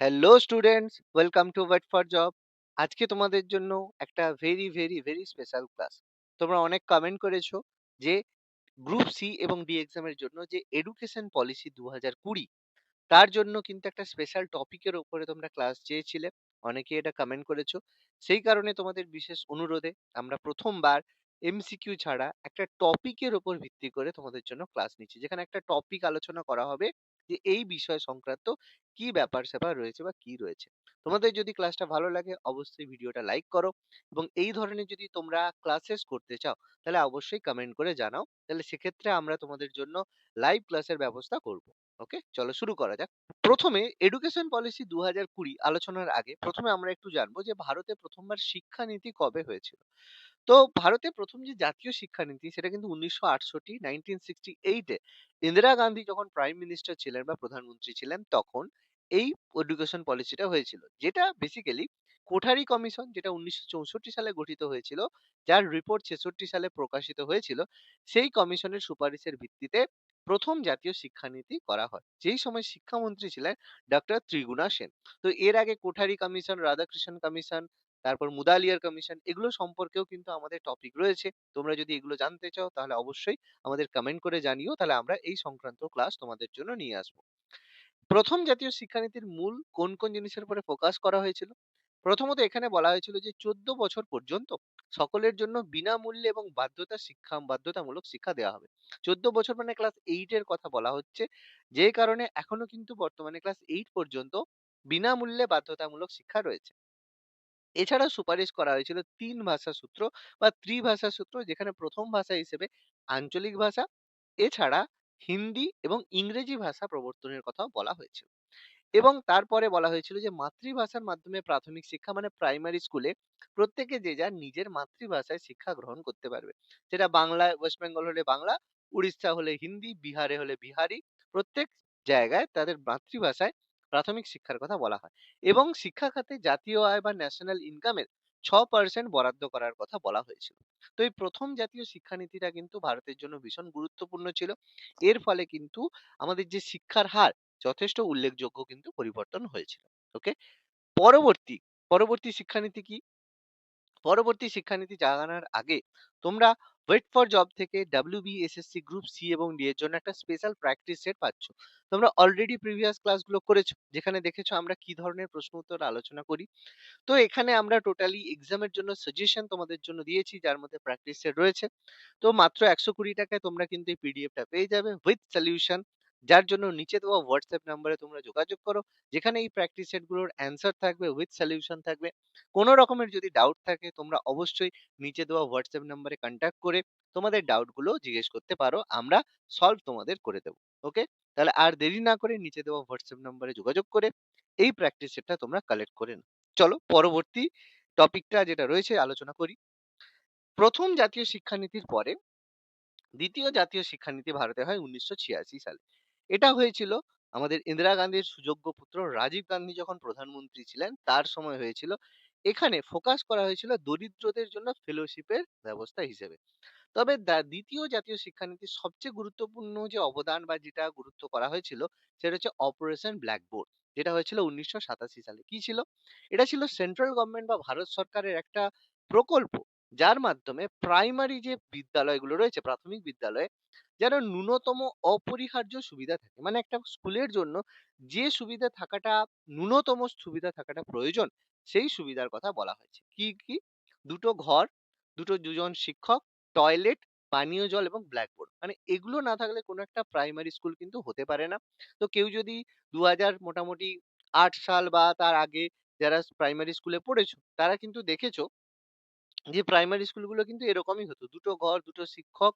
Hello students welcome to wait for job আজকে তোমাদের জন্য একটা very very very special class তোমরা অনেক কমেন্ট করেছ যে গ্রুপ সি এবং ডি এক্সামের জন্য যে এডুকেশন পলিসি দু হাজার কুড়ি, তার জন্য কিন্তু একটা স্পেশাল টপিকের উপরে তোমরা ক্লাস চেয়েছিলে। অনেকে এটা কমেন্ট করেছ। সেই কারণে তোমাদের বিশেষ অনুরোধে আমরা প্রথমবার এমসিকিউ ছাড়া একটা টপিকের উপর ভিত্তি করে তোমাদের জন্য ক্লাস নিচ্ছি। যেখানে একটা টপিক আলোচনা করা হবে যে এই বিষয় সংক্রান্ত কি ব্যাপার স্যাপার রয়েছে বা কি রয়েছে? তোমাদের যদি ক্লাসটা ভালো লাগে, অবশ্যই ভিডিওটা লাইক করো এবং এই ধরনের যদি তোমরা ক্লাসেস করতে চাও, তাহলে অবশ্যই কমেন্ট করে জানাও। তাহলে সেক্ষেত্রে আমরা তোমাদের জন্য লাইভ ক্লাসের ব্যবস্থা করব। ওকে? চলো শুরু করা যাক। প্রথমে এডুকেশন পলিসি দু হাজার কুড়ি আলোচনার আগে প্রথমে আমরা একটু জানব যে ভারতে প্রথমবার শিক্ষানীতি কবে হয়েছিল? তো ভারতে প্রথম যে জাতীয় শিক্ষানীতি সেটা কিন্তু উনিশশো আটষট্টি নাইনটিন সিক্সটি এইটে ইন্দিরা গান্ধী যখন প্রাইম মিনিস্টার ছিলেন বা প্রধানমন্ত্রী ছিলেন, তখন এই এডুকেশন পলিসিটা হয়েছিল। যেটা বেসিক্যালি কোঠারি কমিশন যেটা উনিশশো চৌষট্টি সালে গঠিত হয়েছিল, যার রিপোর্ট ছেষট্টি সালে প্রকাশিত হয়েছিল, সেই কমিশনের সুপারিশের ভিত্তিতে প্রথম জাতীয় শিক্ষানীতি করা হয়। যেই সময় শিক্ষামন্ত্রী ছিলেন ডক্টর ত্রিগুণা সেন। তো এর আগে কোঠারি কমিশন রাধাকৃষ্ণ কমিশন তারপর মুদালিয়ার কমিশন এগুলো সম্পর্কেও কিন্তু আমাদের টপিক রয়েছে। তোমরা যদি এগুলো জানতে চাও, তাহলে অবশ্যই আমাদের কমেন্ট করে জানিও। তাহলে আমরা এই সংক্রান্ত ক্লাস তোমাদের জন্য নিয়ে আসব। প্রথম জাতীয় শিক্ষানীতির মূল কোন কোন জিনিসের উপরে ফোকাস করা হয়েছিল? প্রথমত এখানে বলা হয়েছিল যে, চোদ্দ বছর পর্যন্ত সকলের জন্য বিনামূল্যে এবং বাধ্যতা শিক্ষা, বাধ্যতামূলক শিক্ষা দেওয়া হবে। চোদ্দ বছর মানে ক্লাস এইট এর কথা বলা হচ্ছে। যে কারণে এখনও কিন্তু বর্তমানে ক্লাস এইট পর্যন্ত বিনামূল্যে বাধ্যতামূলক শিক্ষা রয়েছে। এছাড়া সুপারিশ করা হয়েছিল তিন ভাষা সূত্র বা ত্রিভাষা সূত্র, যেখানে প্রথম ভাষা হিসেবে আঞ্চলিক ভাষা, এছাড়া হিন্দি এবং ইংরেজি ভাষা প্রবর্তনের কথাও বলা হয়েছিল। এবং তারপরে বলা হয়েছিল যে মাতৃভাষার মাধ্যমে প্রাথমিক শিক্ষা মানে প্রাইমারি স্কুলে প্রত্যেকে যে যার নিজের মাতৃভাষায় শিক্ষা গ্রহণ করতে পারবে। যেটা বাংলায় ওয়েস্ট বেঙ্গল হলে বাংলা, উড়িষ্যা হলে হিন্দি, বিহারে হলে বিহারি, প্রত্যেক জায়গায় তাদের মাতৃভাষায় প্রাথমিক শিক্ষার কথা বলা হয়। এবং শিক্ষা খাতে জাতীয় আয় বা ন্যাশনাল ইনকামের ছ পার্সেন্ট বরাদ্দ করার কথা বলা হয়েছিল। তো এই প্রথম জাতীয় শিক্ষানীতিটা কিন্তু ভারতের জন্য ভীষণ গুরুত্বপূর্ণ ছিল। এর ফলে কিন্তু আমাদের যে শিক্ষার হার যথেষ্ট উল্লেখযোগ্য কিন্তু পরিবর্তন হয়েছিল। ওকে পরবর্তী পরবর্তী শিক্ষানীতি কি? পরবর্তী শিক্ষানীতি জানার আগে তোমরা ওয়েট ফর জব থেকে ডাব্লিউবিএসএসসি গ্রুপ সি এবং ডি এর জন্য একটা স্পেশাল প্র্যাকটিস সেট পাচ্ছ। তোমরা অলরেডি প্রিভিয়াস ক্লাসগুলো করেছ, যেখানে দেখেছ আমরা কি ধরনের প্রশ্ন উত্তর আলোচনা করি। তো এখানে আমরা টোটালি এক্সামের জন্য সাজেশন তোমাদের জন্য দিয়েছি, যার মধ্যে প্র্যাকটিস সেট রয়েছে। তো মাত্র একশো কুড়ি টাকায় তোমরা কিন্তু এই পিডিএফটা পেয়ে যাবে উইথ সলিউশন যার জন্য নিচে দেওয়া হোয়াটসঅ্যাপ নাম্বারে তোমরা যোগাযোগ করো, যেখানে এই প্র্যাকটিস সেটগুলোর অ্যান্সার থাকবে উইথ সলিউশন থাকবে। কোনো রকমের যদি ডাউট থাকে, তোমরা অবশ্যই নিচে দেওয়া হোয়াটসঅ্যাপ নাম্বারে কন্ট্যাক্ট করে তোমাদের ডাউটগুলো জিজ্ঞেস করতে পারো, আমরা সলভ তোমাদের করে দেবো ওকে তাহলে আর দেরি না করে নিচে দেওয়া হোয়াটসঅ্যাপ নাম্বারে যোগাযোগ করে এই প্র্যাকটিস সেটটা তোমরা কালেক্ট করে নাও। চলো পরবর্তী টপিকটা যেটা রয়েছে, আলোচনা করি। প্রথম জাতীয় শিক্ষানীতির পরে দ্বিতীয় জাতীয় শিক্ষানীতি ভারতে হয় উনিশশো ছিয়াশি সালে। এটা হয়েছিল আমাদের ইন্দিরা গান্ধীর সুযোগ্য পুত্র রাজীব গান্ধী যখন প্রধানমন্ত্রী ছিলেন, তার সময় হয়েছিল এখানে ফোকাস করা হয়েছিল দরিদ্রদের জন্য ফেলোশিপের ব্যবস্থা হিসেবে। তবে দ্বিতীয় জাতীয় শিক্ষানীতির সবচেয়ে গুরুত্বপূর্ণ যে অবদান বা যেটা গুরুত্ব করা হয়েছিল, সেটা হচ্ছে অপারেশন ব্ল্যাকবোর্ড যেটা হয়েছিল উনিশশো সাতাশি সালে। কি ছিল? এটা ছিল সেন্ট্রাল গভর্নমেন্ট বা ভারত সরকারের একটা প্রকল্প যার মাধ্যমে প্রাইমারি যে বিদ্যালয়গুলো রয়েছে, প্রাথমিক বিদ্যালয়ে যেন ন্যূনতম অপরিহার্য সুবিধা থাকে। মানে একটা স্কুলের জন্য যে সুবিধা থাকাটা, ন্যূনতম সুবিধা থাকাটা প্রয়োজন, সেই সুবিধার কথা বলা হয়েছে। কি কি? দুটো ঘর, দুটো দুজন শিক্ষক টয়লেট পানীয় জল এবং ব্ল্যাকবোর্ড মানে এগুলো না থাকলে কোনো একটা প্রাইমারি স্কুল কিন্তু হতে পারে না। তো কেউ যদি দু হাজার মোটামুটি আট সাল বা তার আগে যারা প্রাইমারি স্কুলে পড়েছো, তারা কিন্তু দেখেছ যে প্রাইমারি স্কুলগুলো কিন্তু এরকমই হতো। দুটো ঘর, দুটো শিক্ষক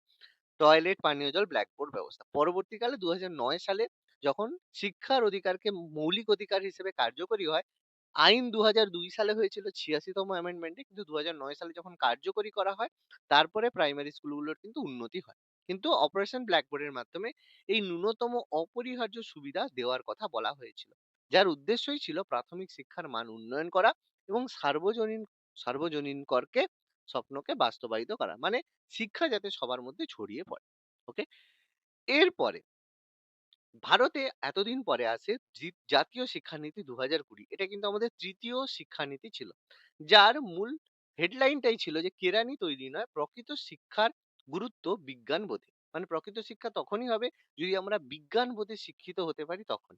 টয়লেট পানীয় জল ব্ল্যাকবোর্ড ব্যবস্থা। পরবর্তীকালে দু সালে যখন শিক্ষার অধিকারকে মৌলিক অধিকার হিসেবে কার্যকরী হয়, আইন দু সালে হয়েছিল ছিয়াশিতম অ্যামেন্ডমেন্টে কিন্তু দু সালে যখন কার্যকরী করা হয়, তারপরে প্রাইমারি স্কুলগুলোর কিন্তু উন্নতি হয়। কিন্তু অপারেশন ব্ল্যাকবোর্ডের মাধ্যমে এই ন্যূনতম অপরিহার্য সুবিধা দেওয়ার কথা বলা হয়েছিল। যার উদ্দেশ্যই ছিল প্রাথমিক শিক্ষার মান উন্নয়ন করা এবং সার্বজনীন সার্বজনীন করকে স্বপ্নকে বাস্তবায়িত করা। মানে শিক্ষা যাতে সবার মধ্যে ছড়িয়ে পড়ে, ওকে? এরপরে ভারতে এতদিন পরে আসে জাতীয় শিক্ষানীতি দু হাজার কুড়ি। এটা কিন্তু আমাদের তৃতীয় শিক্ষানীতি ছিল। যার মূল হেডলাইনটাই ছিল যে কেরানি তৈরি নয়, প্রকৃত শিক্ষার গুরুত্ব বিজ্ঞান বোধে। মানে প্রকৃত শিক্ষা তখনই হবে যদি আমরা বিজ্ঞান বোধে শিক্ষিত হতে পারি তখন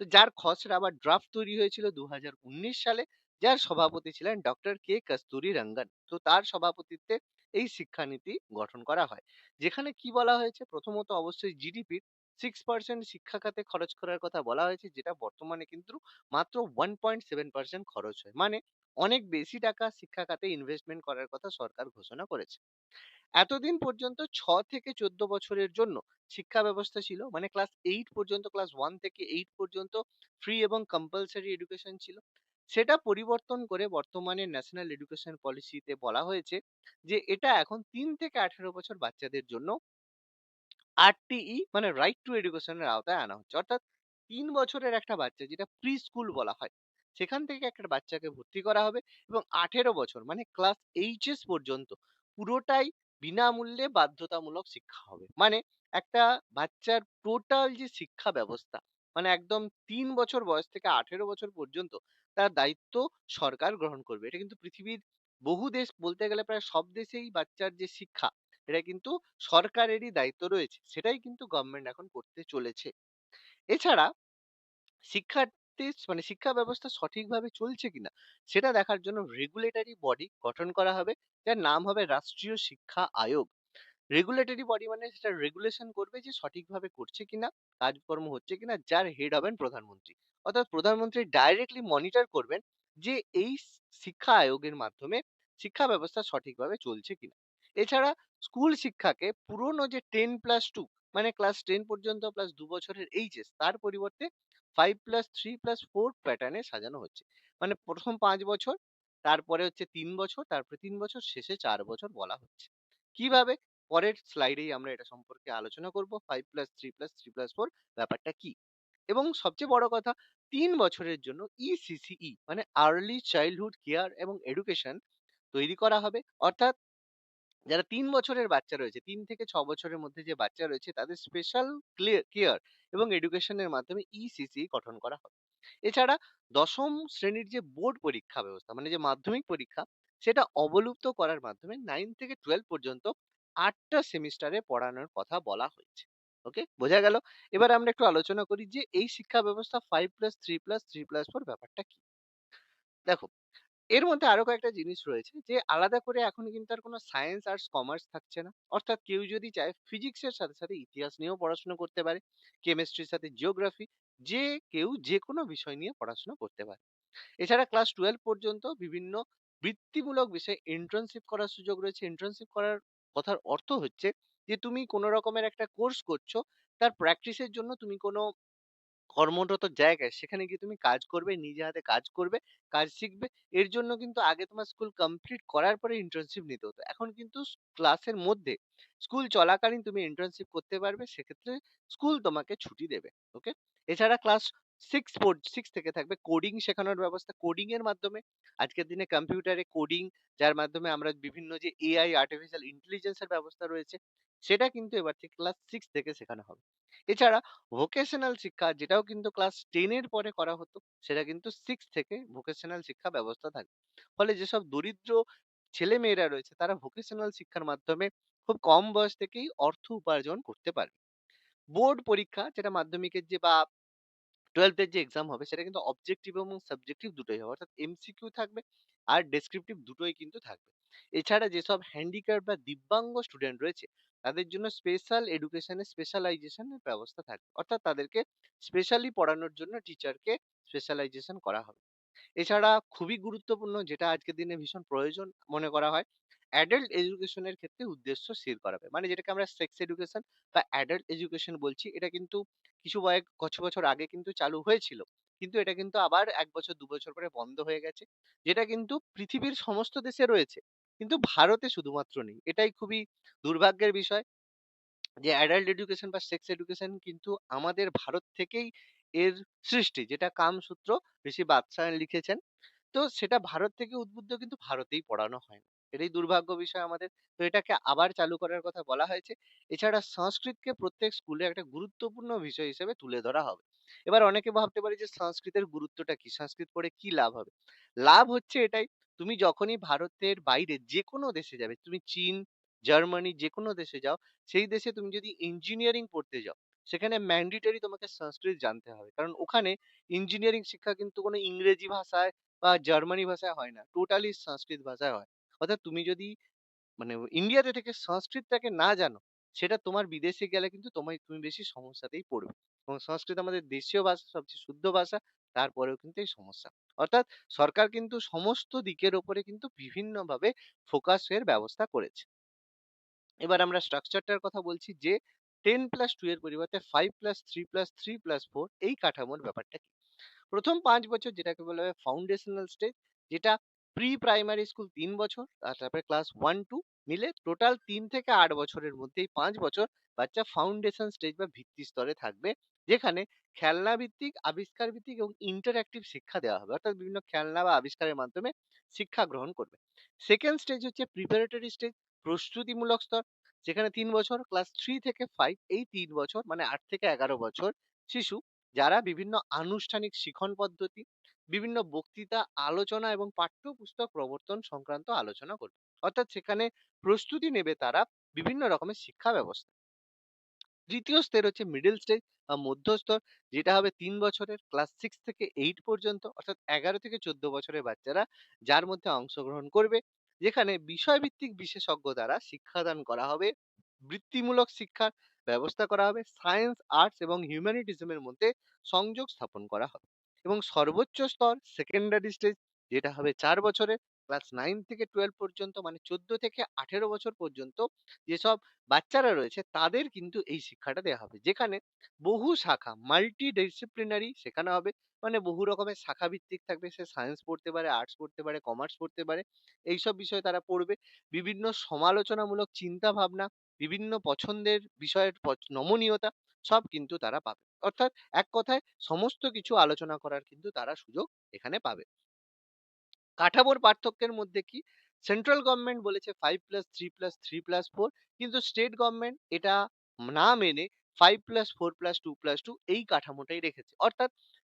তো যার খসড়া বা ড্রাফট তৈরি হয়েছিল দু হাজার উনিশ সালে যার সভাপতি ছিলেন ডক্টর কে কস্তুরী রঙ্গন তো তার সভাপতিত্বে এই শিক্ষানীতি গঠন করা হয়। যেখানে কি বলা হয়েছে? প্রথমত অবশ্যই জিডিপি সিক্স পার্সেন্ট শিক্ষা খাতে খরচ করার কথা বলা হয়েছে, যেটা বর্তমানে কিন্তু মাত্র ওয়ান পয়েন্ট সেভেন পার্সেন্ট খরচ হয়। মানে অনেক বেশি টাকা শিক্ষা খাতে ইনভেস্টমেন্ট করার কথা সরকার ঘোষণা করেছে। এতদিন পর্যন্ত ছ থেকে চোদ্দ বছরের জন্য শিক্ষা ব্যবস্থা ছিল। মানে ক্লাস এইট পর্যন্ত ক্লাস ওয়ান থেকে এইট পর্যন্ত ফ্রি এবং কম্পালসারি এডুকেশন ছিল। সেটা পরিবর্তন করে বর্তমানে ন্যাশনাল এডুকেশন পলিসিতে বলা হয়েছে যে, এটা এখন তিন থেকে আঠেরো বছর বাচ্চাদের জন্য আরটিই মানে রাইট টু এডুকেশনের আওতায় আনা হচ্ছে। অর্থাৎ তিন বছরের একটা বাচ্চা যেটা প্রি স্কুল বলা হয়, সেখান থেকে একটা বাচ্চাকে ভর্তি করা হবে এবং আঠেরো বছর মানে ক্লাস এইচএস পর্যন্ত পুরোটাই বিনামূল্যে বাধ্যতামূলক শিক্ষা হবে। মানে একটা বাচ্চার টোটাল যে শিক্ষা ব্যবস্থা মানে একদম তিন বছর বয়স থেকে আঠেরো বছর পর্যন্ত তার দায়িত্ব সরকার গ্রহণ করবে। এটা কিন্তু পৃথিবীর বহু দেশ বলতে গেলে প্রায় সব দেশেই বাচ্চার যে শিক্ষা, এটা কিন্তু সরকারেরই দায়িত্ব রয়েছে। সেটাই কিন্তু গভর্নমেন্ট এখন করতে চলেছে। এছাড়া শিক্ষার্থী মানে শিক্ষা ব্যবস্থা সঠিকভাবে চলছে কিনা, সেটা দেখার জন্য রেগুলেটরি বডি গঠন করা হবে। যার নাম হবে রাষ্ট্রীয় শিক্ষা আয়োগ। রেগুলেটরি বডি মানে সেটা রেগুলেশন করবে যে সঠিকভাবে করছে কিনা, কাজকর্ম হচ্ছে কিনা, যার হেড হবেন প্রধানমন্ত্রী। অর্থাৎ প্রধানমন্ত্রী ডাইরেক্টলি মনিটর করবেন যে এই শিক্ষা আয়োগের মাধ্যমে শিক্ষা ব্যবস্থা সঠিকভাবে চলছে কিনা। এছাড়া স্কুল শিক্ষাকে পুরনো যে টেন প্লাস টু মানে ক্লাস টেন পর্যন্ত প্লাস দু বছরের এইচএস তার পরিবর্তে five plus three plus four প্যাটার্নে সাজানো হচ্ছে। মানে প্রথম পাঁচ বছর, তারপরে হচ্ছে তিন বছর, তারপরে তিন বছর, শেষে চার বছর বলা হচ্ছে। কীভাবে? পরের স্লাইডেই আমরা এটা সম্পর্কে আলোচনা করব five plus three plus three plus four ব্যাপারটা কি? এবং সবচেয়ে বড় কথা, তিন বছরের জন্য ইসিসিই মানে আর্লি চাইল্ডহুড কেয়ার এবং এডুকেশন তৈরি করা হবে। অর্থাৎ যারা তিন বছরের বাচ্চা রয়েছে, তিন থেকে ছ বছরের মধ্যে যে বাচ্চা রয়েছে, তাদের স্পেশাল কেয়ার এবং এডুকেশনের মাধ্যমে ইসিসি গঠন করা হবে। এছাড়া দশম শ্রেণির যে বোর্ড পরীক্ষা ব্যবস্থা মানে যে মাধ্যমিক পরীক্ষা, সেটা অবলুপ্ত করার মাধ্যমে নাইন থেকে টুয়েলভ পর্যন্ত আটটা সেমিস্টারে পড়ানোর কথা বলা হয়েছে। ওকে? বোঝা গেল? এবার আমরা একটু আলোচনা করি যে, এই শিক্ষা ব্যবস্থা five plus three plus three plus four ব্যাপারটা কি? দেখো, এর মধ্যে আরও কয়েকটা জিনিস রয়েছে যে, আলাদা করে এখন কিন্তু আর কোনো সায়েন্স আর্টস কমার্স থাকছে না। অর্থাৎ কেউ যদি চায় ফিজিক্সের সাথে সাথে ইতিহাস নিয়েও পড়াশোনা করতে পারে কেমিস্ট্রির সাথে জিওগ্রাফি যে কেউ যে কোনো বিষয় নিয়ে পড়াশোনা করতে পারে। এছাড়া ক্লাস টুয়েলভ পর্যন্ত বিভিন্ন বৃত্তিমূলক বিষয়ে ইন্টার্নশিপ করার সুযোগ রয়েছে। ইন্টার্নশিপ করার কথার অর্থ হচ্ছে যে তুমি কোনো রকমের একটা কোর্স করছ তার প্র্যাকটিসের জন্য তুমি কোনো কর্মরত জায়গায় সেখানে গিয়ে তুমি কাজ করবে, নিজে হাতে কাজ করবে, কাজ শিখবে। এর জন্য কিন্তু আগে তোমার স্কুল কমপ্লিট করার পরে ইন্টার্নশিপ নিতে হতো। এখন কিন্তু ক্লাসের মধ্যে স্কুল চলাকালীন তুমি ইন্টার্নশিপ করতে পারবে। সেক্ষেত্রে স্কুল তোমাকে ছুটি দেবে। ওকে? এছাড়া ক্লাস 6 পর 6 থেকে থাকবে কোডিং শেখানোর ব্যবস্থা। কোডিং এর মাধ্যমে আজকের দিনে কম্পিউটারে কোডিং যার মাধ্যমে আমরা বিভিন্ন যে এআই আর্টিফিশিয়াল ইন্টেলিজেন্স এর ব্যবস্থা রয়েছে, সেটা কিন্তু এবার থেকে ক্লাস 6 থেকে শেখানো হবে। এছাড়া ভোকেশনাল শিক্ষা যেটাও কিন্তু ক্লাস 10 এর পরে করা হতো সেটা কিন্তু 6 থেকে ভোকেশনাল শিক্ষা ব্যবস্থা থাকবে। ফলে যেসব দরিদ্র ছেলেমেয়েরা রয়েছে তারা ভোকেশনাল শিক্ষার মাধ্যমে খুব কম বয়স থেকেই অর্থ উপার্জন করতে পারবে। বোর্ড পরীক্ষা যেটা মাধ্যমিকের যে বা 12th এর যে এক্সাম হবে, সেটা কিন্তু অবজেক্টিভ এবং সাবজেক্টিভ দুটোই হবে। অর্থাৎ এমসিকিউ থাকবে আর ডেসক্রিপটিভ দুটোই কিন্তু থাকবে। এছাড়া যেসব হ্যান্ডিক্যাপড বা দিব্যাঙ্গ স্টুডেন্ট রয়েছে, তাদের জন্য স্পেশাল এডুকেশনের স্পেশালাইজেশন এর ব্যবস্থা থাকবে। অর্থাৎ তাদেরকে স্পেশালি পড়ানোর জন্য টিচারকে স্পেশালাইজেশন করা হবে। এছাড়া খুবই গুরুত্বপূর্ণ, যেটা আজকের দিনে ভীষণ প্রয়োজন মনে করা হয় অ্যাডাল্ট এডুকেশনের ক্ষেত্রে উদ্দেশ্য স্থির করা হবে মানে যেটাকে আমরা সেক্স এডুকেশন বা অ্যাডাল্ট এডুকেশন বলছি, এটা কিন্তু কিছু কয়েক কিছু বছর আগে কিন্তু চালু হয়েছিল। কিন্তু এটা কিন্তু আবার এক বছর, দু বছর পরে বন্ধ হয়ে গেছে। যেটা কিন্তু পৃথিবীর সমস্ত দেশে রয়েছে, কিন্তু ভারতে শুধুমাত্র নেই। এটাই খুবই দুর্ভাগ্যের বিষয় যে অ্যাডাল্ট এডুকেশন বা সেক্স এডুকেশন কিন্তু আমাদের ভারত থেকেই এর সৃষ্টি, যেটা কামসূত্র ঋষি বাদশাহ লিখেছেন। তো সেটা ভারত থেকে উদ্বুদ্ধ কিন্তু ভারতেই পড়ানো হয়। এটাই দুর্ভাগ্য বিষয় আমাদের। তো এটাকে আবার চালু করার কথা বলা হয়েছে। এছাড়া সংস্কৃতকে প্রত্যেক স্কুলে একটা গুরুত্বপূর্ণ বিষয় হিসেবে তুলে ধরা হবে। এবার অনেকে ভাবতে পারে যে সংস্কৃতের গুরুত্বটা কি? সংস্কৃত পড়ে কি লাভ হবে? লাভ হচ্ছে এটাই, তুমি যখনই ভারতের বাইরে যেকোনো দেশে যাবে, তুমি চীন, জার্মানি যেকোনো দেশে যাও, সেই দেশে তুমি যদি ইঞ্জিনিয়ারিং পড়তে যাও, সেখানে ম্যান্ডেটরি তোমাকে সংস্কৃত জানতে হবে। কারণ ওখানে ইঞ্জিনিয়ারিং শিক্ষা কিন্তু কোনো ইংরেজি ভাষায় বা জার্মানি ভাষায় হয় না। টোটালি সংস্কৃত ভাষায় হয়। অর্থাৎ তুমি যদি মানে ইন্ডিয়াতে থেকে সংস্কৃতটাকে না জানো, সেটা তোমার বিদেশে গেলে কিন্তু তোমায় তুমি বেশি সমস্যাতেই পড়বে। এবং সংস্কৃত আমাদের দেশীয় ভাষা, সবচেয়ে শুদ্ধ ভাষা, তারপরেও কিন্তু এই সমস্যা। অর্থাৎ সরকার কিন্তু সমস্ত দিকের উপরে কিন্তু বিভিন্নভাবে ফোকাসের ব্যবস্থা করেছে। এবার আমরা স্ট্রাকচারটার কথা বলছি যে 10+2 এর পরিবর্তে 5+3+3+4 এই কাঠামোর ব্যাপারটা কি? প্রথম পাঁচ বছর যেটাকে বলা হয় ফাউন্ডেশনাল স্টেজ যেটা প্রি প্রাইমারি স্কুল তিন বছর আর তারপরে ক্লাস 1-2 মিলে টোটাল তিন থেকে আট বছরের মধ্যে এই ৫ বছর বাচ্চা ফাউন্ডেশন স্টেজ বা ভিত্তি স্তরে থাকবে। যেখানে খেলনা ভিত্তিক, আবিষ্কার ভিত্তিক এবং ইন্টারঅ্যাক্টিভ শিক্ষা দেওয়া হবে। অর্থাৎ বিভিন্ন খেলনা বা আবিষ্কারের মাধ্যমে শিক্ষা গ্রহণ করবে। সেকেন্ড স্টেজ হচ্ছে প্রিপারেটরি স্টেজ প্রস্তুতিমূলক স্তর। যেখানে তিন বছর ক্লাস থ্রি থেকে ফাইভ এই তিন বছর মানে আট থেকে ১১ বছর শিশু যারা বিভিন্ন আনুষ্ঠানিক শিখন পদ্ধতি, বিভিন্ন বক্তৃতা, আলোচনা এবং পাঠ্যপুস্তক প্রবর্তন সংক্রান্ত আলোচনা করবে। অর্থাৎ সেখানে প্রস্তুতি নেবে তারা বিভিন্ন রকমের শিক্ষা ব্যবস্থা। তৃতীয় স্তর হচ্ছে মিডল স্টেজ বা মধ্যস্তর যেটা হবে ৩ বছরের ক্লাস 6 থেকে 8 পর্যন্ত অর্থাৎ ১১ থেকে ১৪ বছরের বাচ্চারা যার মধ্যে অংশগ্রহণ করবে। যেখানে বিষয়ভিত্তিক বিশেষজ্ঞ দ্বারা শিক্ষাদান করা হবে। বৃত্তিমূলক শিক্ষার ব্যবস্থা করা হবে। সায়েন্স, আর্টস এবং হিউম্যানিটিজম এর মধ্যে সংযোগ স্থাপন করা হবে। এবং সর্বোচ্চ স্তর সেকেন্ডারি স্টেজ যেটা হবে চার বছরের ক্লাস নাইন থেকে 12 পর্যন্ত মানে ১৪ থেকে ১৮ বছর পর্যন্ত যেসব বাচ্চারা রয়েছে তাদের কিন্তু এই শিক্ষাটা দেওয়া হবে। যেখানে বহু শাখা মাল্টি ডিসিপ্লিনারি শেখানো হবে। মানে বহু রকমের শাখা ভিত্তিক থাকবে। সে সায়েন্স পড়তে পারে, আর্টস পড়তে পারে, কমার্স পড়তে পারে। এইসব বিষয়ে তারা পড়বে। বিভিন্ন সমালোচনামূলক চিন্তাভাবনা, বিভিন্ন পছন্দের বিষয়ের নমনীয়তা সব কিন্তু তারা পাবে। অর্থাৎ এক কথায় সমস্ত কিছু আলোচনা করার কিন্তু তারা সুযোগ এখানে পাবে। কাঠামোর পার্থক্যের মধ্যে কি? সেন্ট্রাল গভর্নমেন্ট বলেছে 5+3+3+4 কিন্তু স্টেট গভর্নমেন্ট এটা না মেনে 5+4+2+2 এই কাঠামোটাই রেখেছে। অর্থাৎ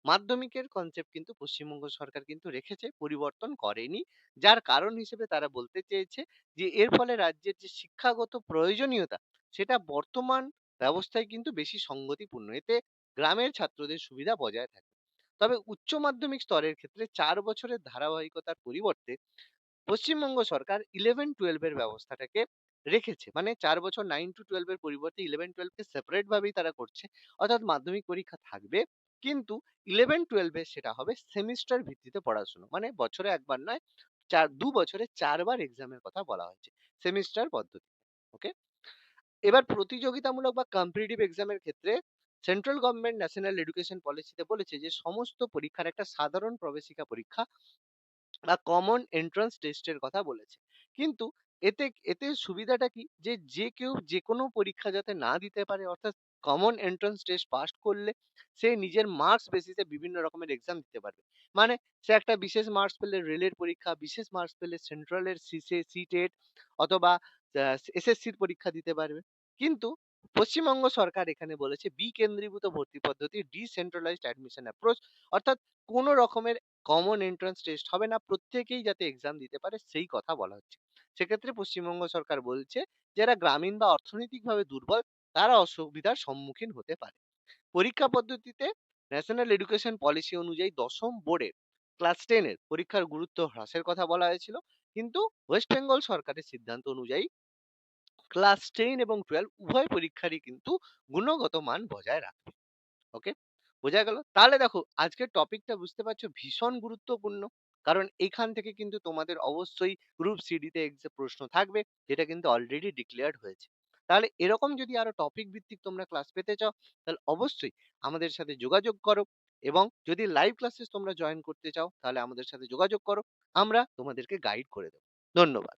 মাধ্যমিকের কনসেপ্ট কিন্তু পশ্চিমবঙ্গ সরকার কিন্তু রেখেছে, পরিবর্তন করেনি। যার কারণ হিসেবে তারা বলতে চেয়েছে যে এর ফলে রাজ্যের যে শিক্ষাগত প্রয়োজনীয়তা সেটা বর্তমান ব্যবস্থায় কিন্তু বেশি সঙ্গতিপূর্ণ। এতে গ্রামের ছাত্রদের সুবিধা বজায় থাকে। তবে উচ্চ মাধ্যমিক স্তরের ক্ষেত্রে ৪ বছরের ধারাবাহিকতার পরিবর্তে পশ্চিমবঙ্গ সরকার 11-12 এর ব্যবস্থাটাকে রেখেছে। মানে চার বছর 9-12 এর পরিবর্তে 11-12 কে সেপারেট ভাবেই তারা করছে। অর্থাৎ মাধ্যমিক পরীক্ষা থাকবে। কিন্তু 11-12 এ সেটা হবে সেমিস্টার ভিত্তিতে পড়াশোনা। মানে বছরে একবার নয়, চার ২ বছরে ৪ বার এক্সামের কথা বলা হয়েছে। সেমিস্টার পদ্ধতি। ওকে? এবার প্রতিযোগিতামূলক বা কম্পিটিটিভ এক্সামের ক্ষেত্রে সেন্ট্রাল গভর্নমেন্ট ন্যাশনাল এডুকেশন পলিসিতে বলেছে যে সমস্ত পরীক্ষার একটা সাধারণ প্রবেশিকা পরীক্ষা বা কমন এন্ট্রান্স টেস্টের কথা বলেছে। কিন্তু এতে এতে সুবিধাটা কি? যে, যে কেউ যেকোনো পরীক্ষা যাতে না দিতে পারে অর্থাৎ কমন এন্ট্রান্স টেস্ট পাস করলে সে নিজের মার্কস বেসিসে বিভিন্ন রকমের এক্সাম দিতে পারবে। মানে সে একটা বিশেষ মার্কস পেলে রেলের পরীক্ষা, বিশেষ মার্কস পেলে সেন্ট্রালের সিসে সিটেট অথবা এসএসসির পরীক্ষা দিতে পারবে। কিন্তু পশ্চিমবঙ্গ সরকার এখানে বলেছে বিকেন্দ্রীভূত ভর্তি পদ্ধতি ডিসেন্ট্রালাইজড অ্যাডমিশন অ্যাপ্রোচ অর্থাৎ কোন রকমের কমন এন্ট্রান্স টেস্ট হবে না। প্রত্যেকেই যাতে এক্সাম দিতে পারে সেই কথা বলা হচ্ছে। সেক্ষেত্রে পশ্চিমবঙ্গ সরকার বলছে যারা গ্রামীণ বা অর্থনৈতিকভাবে দুর্বল তারা অসুবিধার সম্মুখীন হতে পারে। পরীক্ষা পদ্ধতিতে ন্যাশনাল এডুকেশন পলিসি অনুযায়ী দশম বোর্ডের ক্লাস 10 এর পরীক্ষার গুরুত্ব হ্রাসের কথা বলা হয়েছিল। কিন্তু ওয়েস্ট বেঙ্গল সরকারের সিদ্ধান্ত অনুযায়ী ক্লাস 10 এবং 12 উভয় পরীক্ষারই কিন্তু গুণগত মান বজায় রাখবে। ওকে? বোঝা গেল? তাহলে দেখো, আজকের টপিকটা বুঝতে পারছ ভীষণ গুরুত্বপূর্ণ। কারণ এখান থেকে কিন্তু তোমাদের অবশ্যই গ্রুপ সিডিতে প্রশ্ন থাকবে, যেটা কিন্তু অলরেডি ডিক্লেয়ার্ড হয়েছে। তাহলে এরকম যদি আরও টপিক ভিত্তিক তোমরা ক্লাস পেতে চাও, তাহলে অবশ্যই আমাদের সাথে যোগাযোগ করো এবং যদি লাইভ ক্লাসেস তোমরা জয়েন করতে চাও, তাহলে আমাদের সাথে যোগাযোগ করো। আমরা তোমাদেরকে গাইড করে দেবো ধন্যবাদ।